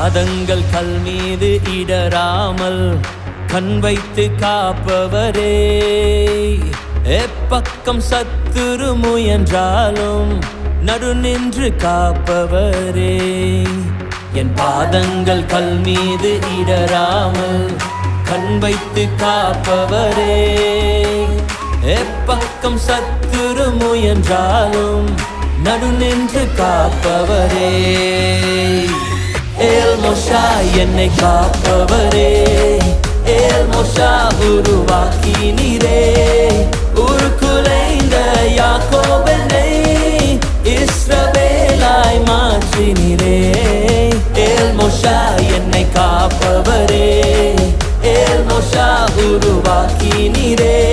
பாதங்கள் கல் மீது இடராமல் கண் வைத்து காப்பவரே. எப்பக்கம் சத்துரு முயன்றாலும் நடு நின்று காப்பவரே. என் பாதங்கள் கல் மீது இடராமல் கண் வைத்து காப்பவரே. எப்பக்கம் சத்துரு முயன்றாலும் நடு நின்று காப்பவரே. மோஷா என்னை காப்பவரே. ஏல் மோஷா உருவாக்கி நீரே. உருக்குலைந்த யாக்கோபனை இஸ்ரவேலாய் மாற்றி நீரே. ஏல் மோஷா என்னை காப்பவரே. ஏல் மோஷா உருவாக்கி நீரே.